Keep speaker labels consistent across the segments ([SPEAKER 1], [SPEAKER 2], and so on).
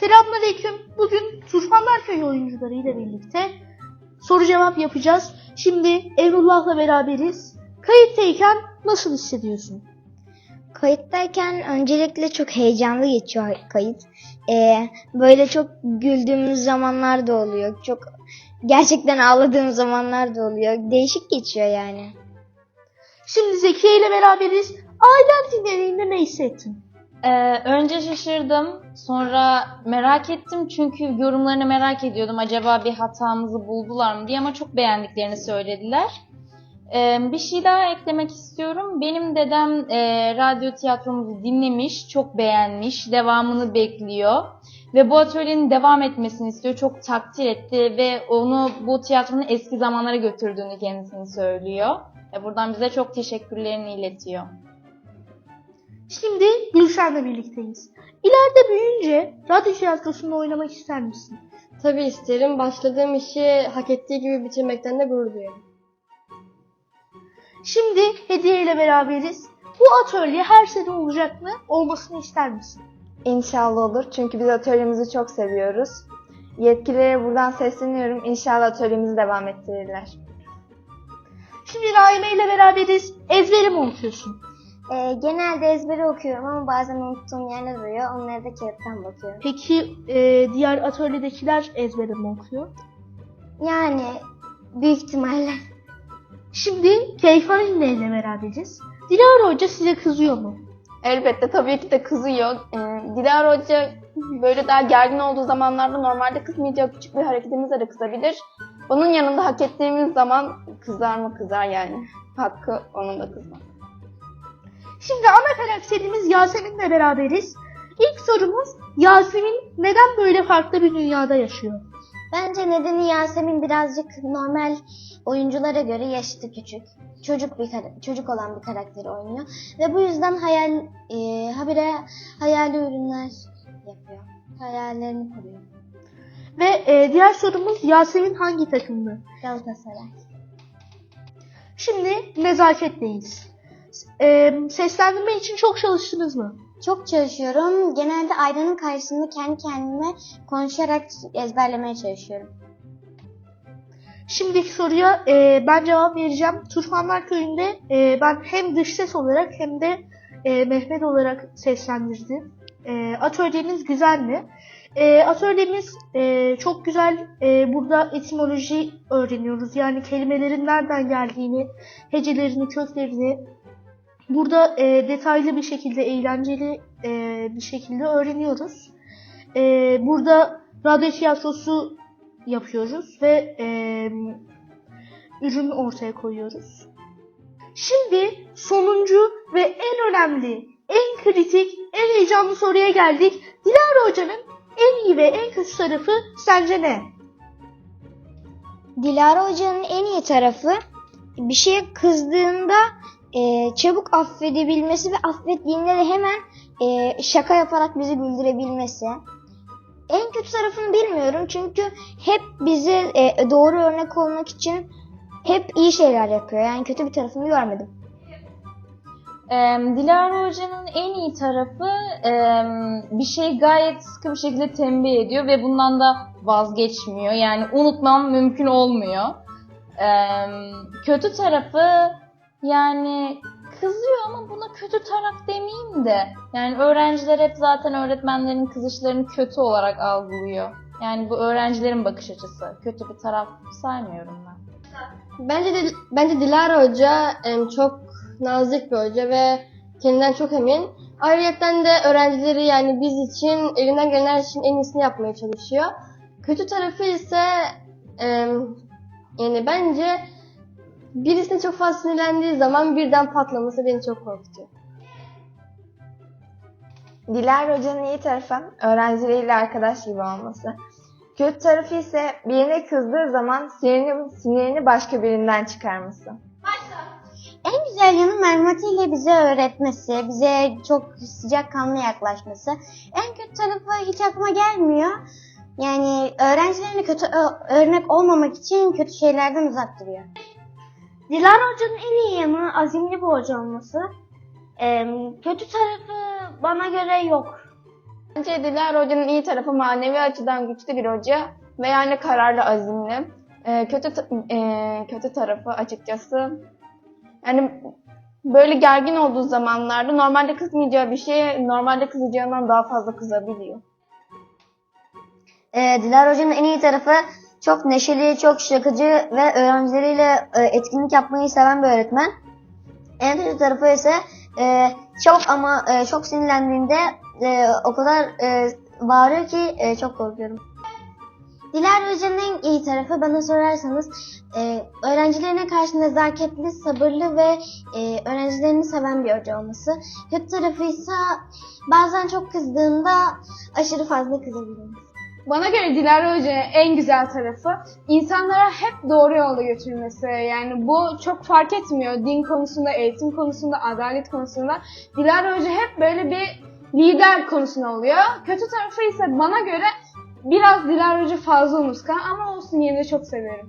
[SPEAKER 1] Selamünaleyküm. Bugün Turfanlar Köyü oyuncuları ile birlikte soru cevap yapacağız. Şimdi Emrullah'la beraberiz. Kayıttayken nasıl hissediyorsun?
[SPEAKER 2] Kayıttayken öncelikle çok heyecanlı geçiyor kayıt. Ee, böyle çok güldüğümüz zamanlar da oluyor. Çok gerçekten ağladığım zamanlar da oluyor. Değişik geçiyor yani.
[SPEAKER 1] Şimdi Zekiye ile beraberiz. Ailen dinlediğinde ne hissettin?
[SPEAKER 3] Ee, önce şaşırdım. Sonra merak ettim çünkü yorumlarını merak ediyordum. Acaba bir hatamızı buldular mı diye ama çok beğendiklerini söylediler. Ee, bir şey daha eklemek istiyorum. Benim dedem e, radyo tiyatromuzu dinlemiş, çok beğenmiş, devamını bekliyor. Ve bu atölyenin devam etmesini istiyor. Çok takdir etti ve onu bu tiyatronun eski zamanlara götürdüğünü kendisini söylüyor. E, buradan bize çok teşekkürlerini iletiyor.
[SPEAKER 1] Şimdi Gülşen'le birlikteyiz. İleride büyüyünce radyo tiyatrosunda oynamak ister misin?
[SPEAKER 4] Tabii isterim. Başladığım işi hak ettiği gibi bitirmekten de gurur duyuyorum.
[SPEAKER 1] Şimdi Hediye ile beraberiz. Bu atölye her sene olacak mı? Olmasını ister misin?
[SPEAKER 5] İnşallah olur çünkü biz atölyemizi çok seviyoruz. Yetkililere buradan sesleniyorum. İnşallah atölyemizi devam ettirirler.
[SPEAKER 1] Şimdi Naime ile beraberiz. Ezberi mi okuyorsun?
[SPEAKER 2] Ee, genelde ezberi okuyorum ama bazen unuttuğum yerler oluyor. Onlara da kağıttan bakıyorum.
[SPEAKER 1] Peki e, diğer atölyedekiler ezberi mi okuyor?
[SPEAKER 2] Yani büyük ihtimalle.
[SPEAKER 1] Şimdi Keyfan İnne ile beraberiz. Dilara Hoca size kızıyor mu?
[SPEAKER 5] Elbette tabii ki de kızıyor. Ee, Dilara Hoca böyle daha gergin olduğu zamanlarda normalde kızmayacağı küçük bir hareketimizle de kızabilir. Bunun yanında hak ettiğimiz zaman kızar mı kızar yani. Hakkı onun da kızmak.
[SPEAKER 1] Şimdi ana karakterimiz Yasemin'le beraberiz. İlk sorumuz Yasemin neden böyle farklı bir dünyada yaşıyor?
[SPEAKER 2] Bence nedeni Yasemin birazcık normal oyunculara göre yaşıtı küçük. Çocuk bir çocuk olan bir karakteri oynuyor ve bu yüzden hayal e, habire hayali ürünler yapıyor. Hayallerini kuruyor.
[SPEAKER 1] Ve e, diğer sorumuz Yasemin hangi takımlı?
[SPEAKER 2] Galatasaray.
[SPEAKER 1] Şimdi nezaketteyiz. E, seslendirme için çok çalıştınız mı?
[SPEAKER 2] Çok çalışıyorum. Genelde aynanın karşısında kendi kendime konuşarak ezberlemeye çalışıyorum.
[SPEAKER 1] Şimdiki soruya e, ben cevap vereceğim. Turfanlar Köyü'nde e, ben hem dış ses olarak hem de e, Mehmet olarak seslendirdim. E, atölyemiz güzel mi? E, atölyemiz e, çok güzel. E, burada etimoloji öğreniyoruz. Yani kelimelerin nereden geldiğini, hecelerini, köklerini burada e, detaylı bir şekilde, eğlenceli e, bir şekilde öğreniyoruz. E, burada radyo tiyatrosu yapıyoruz ve e, ürün ortaya koyuyoruz. Şimdi sonuncu ve en önemli, en kritik, en heyecanlı soruya geldik. Dilara Hoca'nın en iyi ve en kötü tarafı sence ne?
[SPEAKER 2] Dilara Hoca'nın en iyi tarafı bir şeye kızdığında e, çabuk affedebilmesi ve affettiğinde de hemen e, şaka yaparak bizi güldürebilmesi. En kötü tarafını bilmiyorum çünkü hep bize e, doğru örnek olmak için hep iyi şeyler yapıyor. Yani kötü bir tarafını görmedim.
[SPEAKER 3] Ee, Dilara Hoca'nın en iyi tarafı em, bir şeyi gayet sıkı bir şekilde tembih ediyor ve bundan da vazgeçmiyor. Yani unutmam mümkün olmuyor. Em, kötü tarafı yani kızıyor ama buna kötü taraf demeyeyim de. Yani öğrenciler hep zaten öğretmenlerin kızışlarını kötü olarak algılıyor. Yani bu öğrencilerin bakış açısı. Kötü bir taraf saymıyorum ben.
[SPEAKER 4] Bence de bence Dilara Hoca çok nazik bir hoca ve kendinden çok emin. Ayrıca de öğrencileri yani biz için elinden gelen her şeyin en iyisini yapmaya çalışıyor. Kötü tarafı ise yani bence birisine çok fazla sinirlendiği zaman birden patlaması beni çok korkutuyor.
[SPEAKER 5] Dilara Hoca'nın iyi tarafı öğrencileriyle arkadaş gibi olması. Kötü tarafı ise birine kızdığı zaman sinirini, sinirini başka birinden çıkarması.
[SPEAKER 2] En güzel yanı Mermati ile bize öğretmesi, bize çok sıcakkanlı yaklaşması. En kötü tarafı hiç aklıma gelmiyor. Yani öğrencilerine kötü örnek olmamak için kötü şeylerden uzak duruyor.
[SPEAKER 1] Dilara Hoca'nın en iyi yanı azimli bir hoca olması. Ee, kötü tarafı bana göre yok.
[SPEAKER 5] Bence Dilara Hoca'nın iyi tarafı manevi açıdan güçlü bir hoca ve yani kararlı, azimli. Ee, kötü ee, kötü tarafı açıkçası yani böyle gergin olduğu zamanlarda normalde kızmayacağı bir şeye normalde kızacağından daha fazla kızabiliyor.
[SPEAKER 2] Ee, Dilara Hoca'nın en iyi tarafı çok neşeli, çok şakacı ve öğrencileriyle e, etkinlik yapmayı seven bir öğretmen. En kötü tarafı ise e, çok ama e, çok sinirlendiğinde e, o kadar e, bağırıyor ki e, çok korkuyorum. Dilara Hoca'nın en iyi tarafı bana sorarsanız e, öğrencilerine karşı nezaketli, sabırlı ve e, öğrencilerini seven bir hoca olması. Kötü tarafı ise bazen çok kızdığında aşırı fazla kızabiliyor.
[SPEAKER 6] Bana göre Dilara Hoca'nın en güzel tarafı insanlara hep doğru yolda götürmesi. Yani bu çok fark etmiyor. Din konusunda, eğitim konusunda, adalet konusunda. Dilara Hoca hep böyle bir lider konusunda oluyor. Kötü tarafı ise bana göre biraz Dilara Hoca fazla unutkan ama olsun yine de çok severim.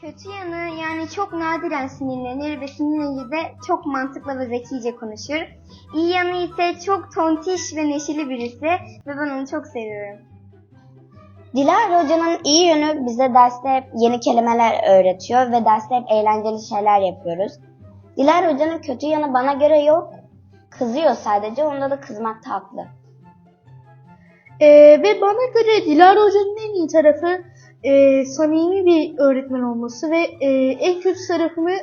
[SPEAKER 2] Kötü yanı yani çok nadiren sinirlenir ve sinirlenince de çok mantıklı ve zekice konuşur. İyi yanı ise çok tontiş ve neşeli birisi ve ben onu çok seviyorum. Dilara Hoca'nın iyi yönü bize derste hep yeni kelimeler öğretiyor ve derste hep eğlenceli şeyler yapıyoruz. Dilara Hoca'nın kötü yanı bana göre yok. Kızıyor sadece, onda da kızmakta haklı.
[SPEAKER 1] Ee, ve bana göre Dilara Hoca'nın en iyi tarafı e, samimi bir öğretmen olması ve e, en kötü tarafını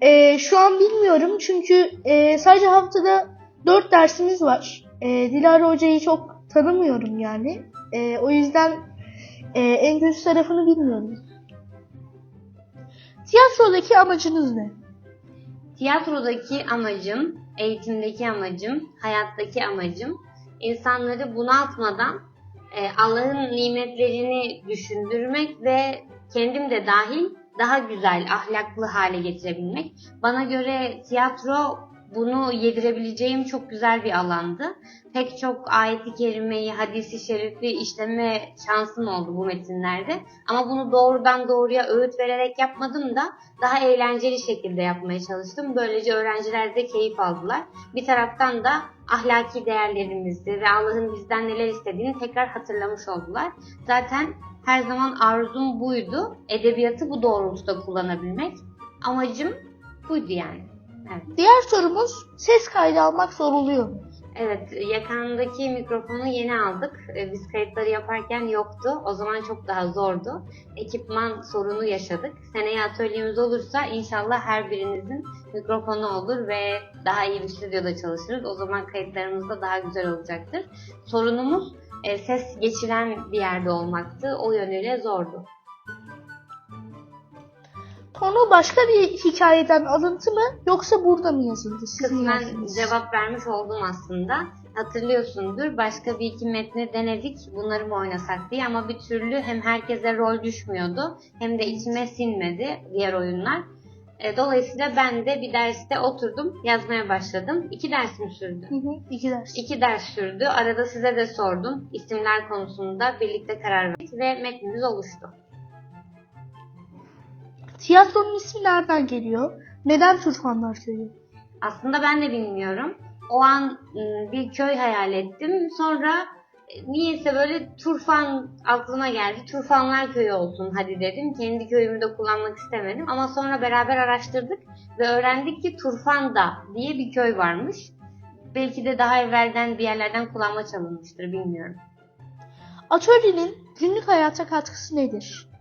[SPEAKER 1] e, şu an bilmiyorum çünkü e, sadece haftada 4 dersimiz var. E, Dilara Hoca'yı çok tanımıyorum yani. E, o yüzden e, en kötü tarafını bilmiyorum. Tiyatrodaki amacınız ne?
[SPEAKER 7] Tiyatrodaki amacım, eğitimdeki amacım, hayattaki amacım insanları bunaltmadan e, Allah'ın nimetlerini düşündürmek ve kendim de dahil daha güzel, ahlaklı hale getirebilmek. Bana göre tiyatro bunu yedirebileceğim çok güzel bir alandı. Pek çok ayeti kerimeyi, hadisi şerifi işleme şansım oldu bu metinlerde. Ama bunu doğrudan doğruya öğüt vererek yapmadım da daha eğlenceli şekilde yapmaya çalıştım. Böylece öğrenciler de keyif aldılar. Bir taraftan da ahlaki değerlerimizi ve Allah'ın bizden neler istediğini tekrar hatırlamış oldular. Zaten her zaman arzum buydu. Edebiyatı bu doğrultuda kullanabilmek. Amacım buydu yani. Evet.
[SPEAKER 1] Diğer sorumuz ses kaydı almak mu?
[SPEAKER 7] Evet, yakandaki mikrofonu yeni aldık. Ee, Biz kayıtları yaparken yoktu. O zaman çok daha zordu. Ekipman sorunu yaşadık. Seneye atölyemiz olursa inşallah her birinizin mikrofonu olur ve daha iyi bir stüdyoda çalışırız. O zaman kayıtlarımız da daha güzel olacaktır. Sorunumuz e, ses geçiren bir yerde olmaktı. O yönüyle zordu.
[SPEAKER 1] Konu başka bir hikayeden alıntı mı yoksa burada mı yazıldı? Sizin
[SPEAKER 7] Kısmen cevap vermiş oldum aslında. Hatırlıyorsundur başka bir iki metni denedik bunları mı oynasak diye ama bir türlü hem herkese rol düşmüyordu hem de içime sinmedi diğer oyunlar. E, Dolayısıyla ben de bir derste oturdum yazmaya başladım. İki dersim sürdü.
[SPEAKER 1] Hı hı, iki ders.
[SPEAKER 7] İki ders sürdü. Arada size de sordum. İsimler konusunda birlikte karar verdik ve metnimiz oluştu.
[SPEAKER 1] Tiyatronun ismi nereden geliyor? Neden Turfanlar Köyü?
[SPEAKER 7] Aslında ben de bilmiyorum. O an ım, bir köy hayal ettim. Sonra e, niyeyse böyle Turfan aklıma geldi. Turfanlar köyü olsun hadi dedim. Kendi köyümü de kullanmak istemedim. Ama sonra beraber araştırdık ve öğrendik ki Turfanda diye bir köy varmış. Belki de daha evvelden bir yerlerden kullanma çalınmıştır bilmiyorum.
[SPEAKER 1] Atölyenin günlük hayata katkısı nedir?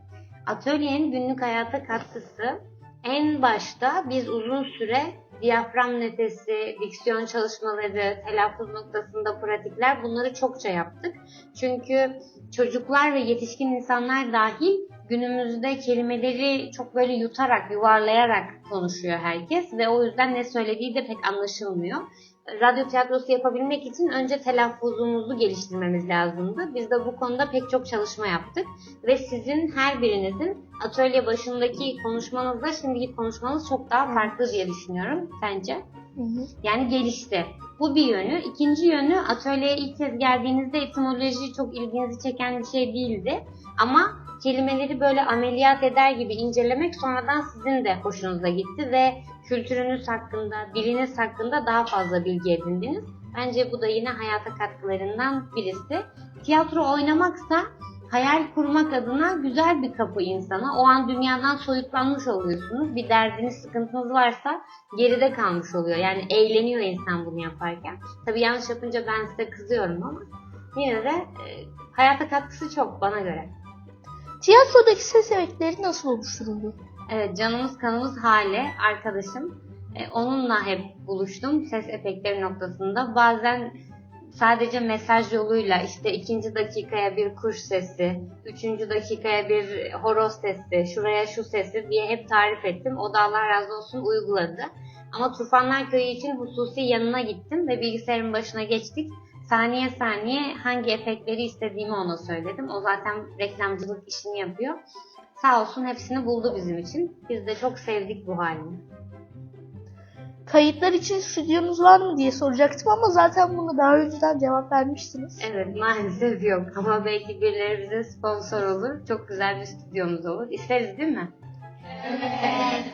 [SPEAKER 7] Atölyenin günlük hayata katkısı en başta biz uzun süre diyafram nefesi, diksiyon çalışmaları, telaffuz noktasında pratikler bunları çokça yaptık. Çünkü çocuklar ve yetişkin insanlar dahil günümüzde kelimeleri çok böyle yutarak, yuvarlayarak konuşuyor herkes ve o yüzden ne söylediği de pek anlaşılmıyor. Radyo tiyatrosu yapabilmek için önce telaffuzumuzu geliştirmemiz lazımdı. Biz de bu konuda pek çok çalışma yaptık ve sizin her birinizin atölye başındaki konuşmanızla şimdiki konuşmanız çok daha farklı diye düşünüyorum. Sence?
[SPEAKER 1] Hı hı.
[SPEAKER 7] Yani gelişti. Bu bir yönü. İkinci yönü atölyeye ilk kez geldiğinizde etimoloji çok ilginizi çeken bir şey değildi. Ama kelimeleri böyle ameliyat eder gibi incelemek sonradan sizin de hoşunuza gitti ve kültürünüz hakkında, diliniz hakkında daha fazla bilgi edindiniz. Bence bu da yine hayata katkılarından birisi. Tiyatro oynamaksa hayal kurmak adına güzel bir kapı insana. O an dünyadan soyutlanmış oluyorsunuz. Bir derdiniz, sıkıntınız varsa geride kalmış oluyor. Yani eğleniyor insan bunu yaparken. Tabii yanlış yapınca ben size kızıyorum ama yine de e, hayata katkısı çok bana göre.
[SPEAKER 1] Tiyatrodaki ses efektleri nasıl oluşturuldu?
[SPEAKER 7] Evet, canımız kanımız Hale, arkadaşım. E, onunla hep buluştum ses efektleri noktasında. Bazen sadece mesaj yoluyla işte ikinci dakikaya bir kuş sesi, üçüncü dakikaya bir horoz sesi, şuraya şu sesi diye hep tarif ettim. O da Allah razı olsun uyguladı. Ama Tufanlar Köyü için hususi yanına gittim ve bilgisayarın başına geçtik. Saniye saniye hangi efektleri istediğimi ona söyledim. O zaten reklamcılık işini yapıyor. Sağ olsun hepsini buldu bizim için. Biz de çok sevdik bu halini.
[SPEAKER 1] Kayıtlar için stüdyonuz var mı diye soracaktım ama zaten bunu daha önceden cevap vermiştiniz.
[SPEAKER 7] Evet maalesef yok ama belki birileri bize sponsor olur. Çok güzel bir stüdyomuz olur. İsteriz değil mi? Evet.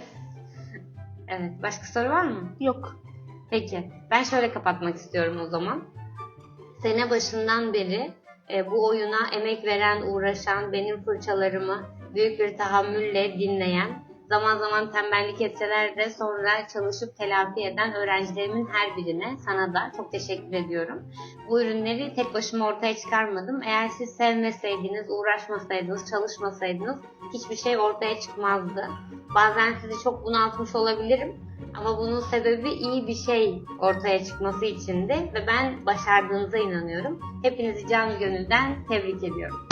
[SPEAKER 7] Evet. Başka soru var mı?
[SPEAKER 1] Yok.
[SPEAKER 7] Peki. Ben şöyle kapatmak istiyorum o zaman. Sene başından beri e, bu oyuna emek veren, uğraşan, benim fırçalarımı büyük bir tahammülle dinleyen, zaman zaman tembellik etseler de sonra çalışıp telafi eden öğrencilerimin her birine sana da çok teşekkür ediyorum. Bu ürünleri tek başıma ortaya çıkarmadım. Eğer siz sevmeseydiniz, uğraşmasaydınız, çalışmasaydınız hiçbir şey ortaya çıkmazdı. Bazen sizi çok bunaltmış olabilirim. Ama bunun sebebi iyi bir şey ortaya çıkması içindi ve ben başardığınıza inanıyorum. Hepinizi canı gönülden tebrik ediyorum.